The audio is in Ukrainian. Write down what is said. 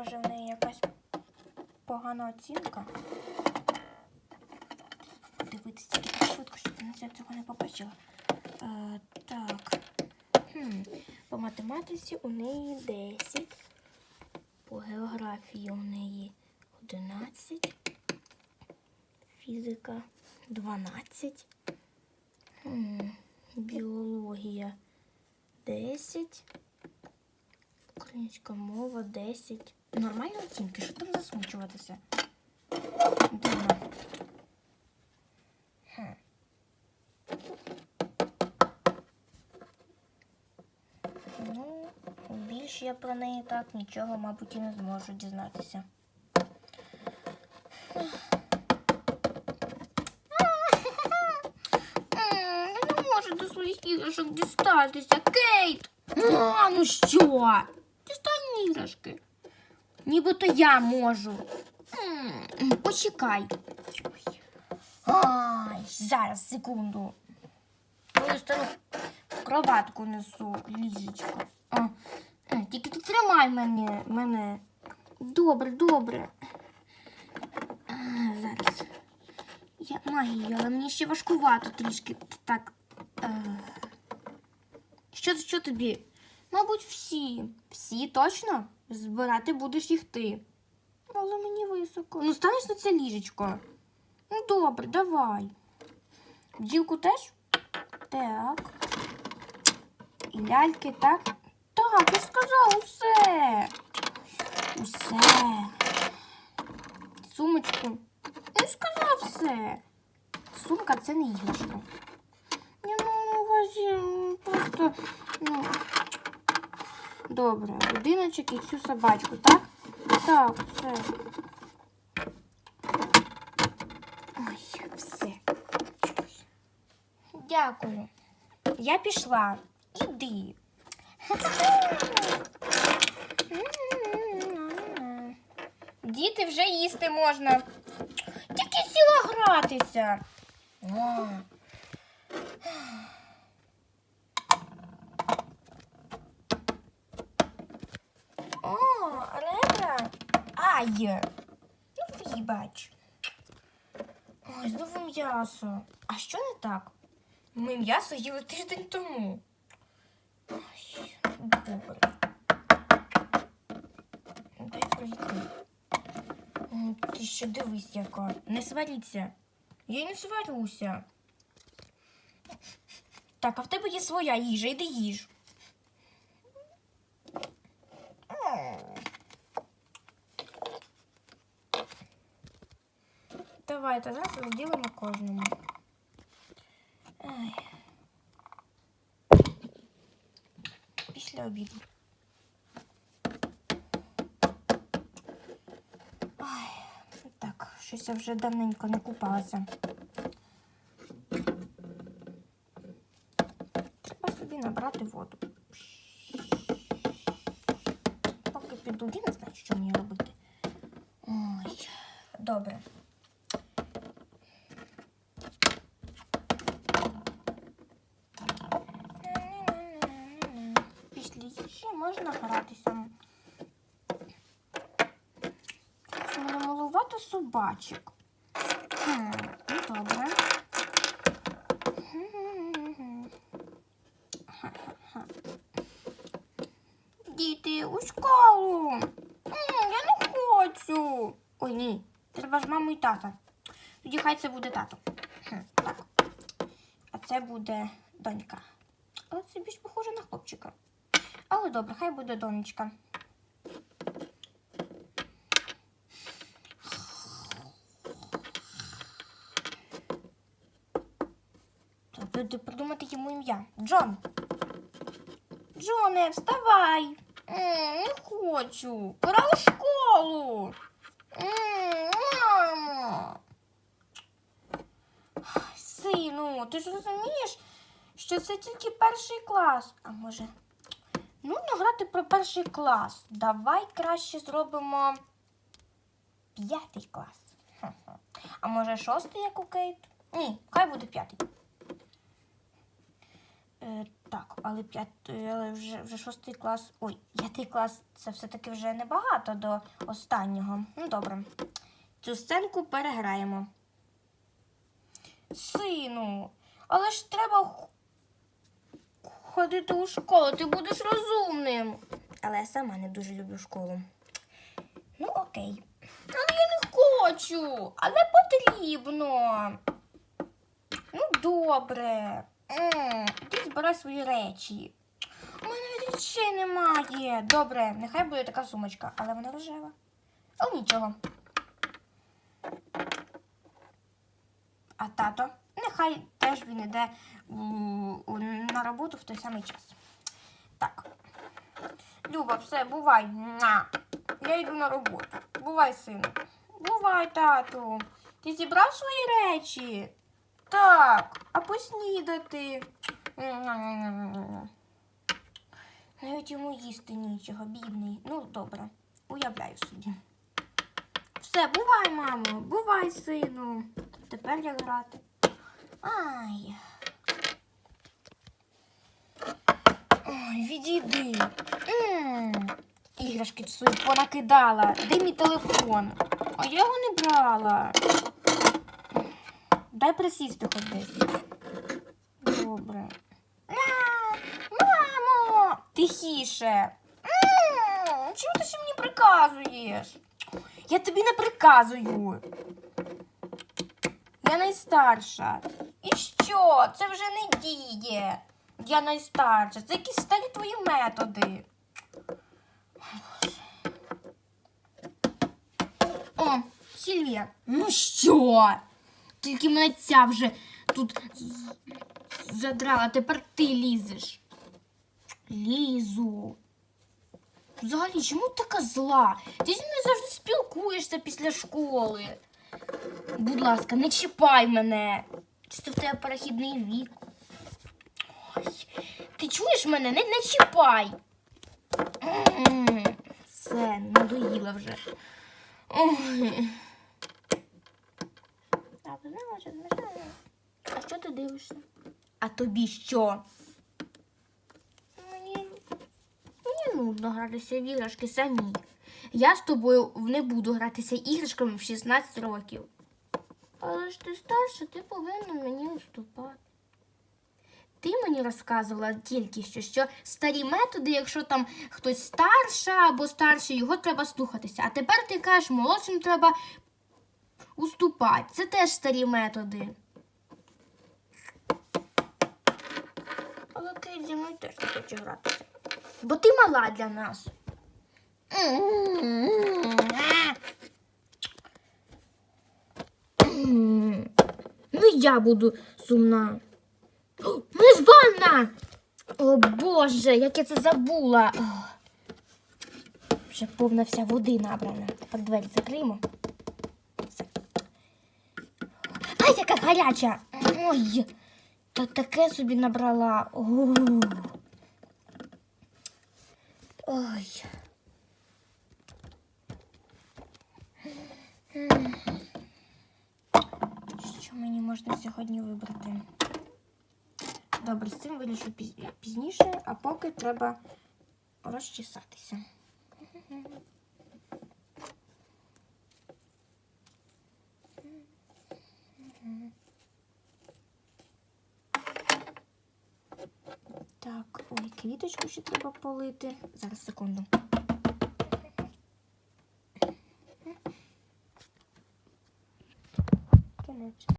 може в неї якась погана оцінка. Подивитися швидко, щоб вона цього не побачила. Е, так. Хм. По математиці у неї 10. По географії у неї 11. Фізика 12. Хм. Біологія 10. Українська мова 10. Нормальні оцінки, що там засмучуватися? Дивно. Ну, більше я про неї так нічого, мабуть, і не зможу дізнатися. Я не можу до своїх іграшок дістатися. Кейт! А, ну що? Дістань іграшки. Нібито я можу. Почекай. Ай, зараз, секунду. Твою стару кроватку несу, ліжечко. А, е, тільки ти тримай мене, мене. Добре, добре. А, зараз. Я магію, але мені ще важкувато трішки. Так. Е. Що, що тобі? Мабуть, всі. Всі точно? Збирати будеш їх ти. Але мені високо. Ну, станеш на це ліжечко. Ну, добре, давай. Бджілку теж? Так. І ляльки, так? Так, я ж сказав усе. Усе. Сумочку. Я ж сказав все. Сумка це не іграшка. Я маю на увазі просто. Ну. Добре, будиночок і цю собачку, так? Так, все. Ой, все. Дякую. Я пішла. Іди. Діти вже їсти можна. Тільки сіла гратися. О. О, ребра. Ай. Ну, вибач. Ой, знову м'ясо. А що не так? Ми м'ясо їли тиждень тому. Ой, добре. Дай пройти. Ти ще дивись, яка. Не сваріться. Я не сварюся. Так, а в тебе є своя їжа, іди їж. Давайте зараз розділимо кожному. Ай. Після обіду. Ай, так, щось я вже давненько не купалася. Треба собі набрати воду. Поки піду, я не знаю, що мені робити. Ой, добре. Після їжі можна гратися. У мене малувато собачок. Хм, ну добре. Діти, у школу. Я не хочу. Ой, ні. Треба ж маму і тата. Тоді хай це буде тато. Так. А це буде донька. Але це більш похоже на хлопчика. Але добре, хай буде донечка. Треба придумати йому ім'я. Джон. Джоне, вставай. М, Не хочу. Пора у школу. М, Мамо. Сину, ти ж розумієш, що це тільки перший клас. А може, нудно грати про перший клас. Давай краще зробимо п'ятий клас. А може шостий, як у Кейт? Ні, хай буде п'ятий. Е, Так, але п'ят, але вже, вже шостий клас. Ой, п'ятий клас це все-таки вже небагато до останнього. Ну, добре. Цю сценку переграємо. Сину, але ж треба ходити у школу, ти будеш розумним. Але я сама не дуже люблю школу. Ну, окей. Але я не хочу, але потрібно. Ну, добре. Ти збирай свої речі. У мене речей немає. Добре, нехай буде така сумочка, але вона рожева. Але нічого. А тато, нехай теж він іде на роботу в той самий час. Так. Люба, все, бувай. Муа. Я йду на роботу. Бувай, сину. Бувай, тату. Ти зібрав свої речі? Так, а поснідати. Навіть йому їсти нічого, бідний. Ну, добре, уявляю собі. Все, бувай, мамо, бувай, сину. Тепер як грати. Ай. Ой, відійди. Іграшки свої понакидала. Де мій телефон? А я його не брала. Дай присісти хоч десь. Добре. Мамо! Тихіше. Чому ти ще мені приказуєш? Я тобі не приказую. Я найстарша. І що? Це вже не діє. Я найстарша. Це якісь старі твої методи. О, Сільвія. Ну що? Тільки мене ця вже тут задрала, тепер ти лізеш. Лізу. Взагалі, чому ти така зла? Ти зі мною завжди спілкуєшся після школи. Будь ласка, не чіпай мене. Чи це в тебе перехідний вік? Ти чуєш мене? Не, не чіпай. Все, надоїла вже. А що ти? Дивишся? А тобі що? Мені, мені нудно гратися в іграшки самі. Я з тобою не буду гратися іграшками в 16 років. Але ж ти старша, ти повинна мені уступати. Ти мені розказувала тільки що, що старі методи, якщо там хтось старша або старший, його треба слухатися. А тепер ти кажеш, молодшим треба уступати. Це теж старі методи. Але Кейт зі мною теж не хоче гратися. Бо ти мала для нас. Ну, я буду сумна. Ванна! О Боже, як я це забула. Вже повна вся води набрана. Тепер двері закриємо. Ай, яка гаряча! Ой, та таке собі набрала. Ой. Що мені можна сьогодні вибрати? Добре, з цим вирішу пізніше, а поки треба розчесатися. Так, ой, квіточку ще треба полити. Зараз секунду.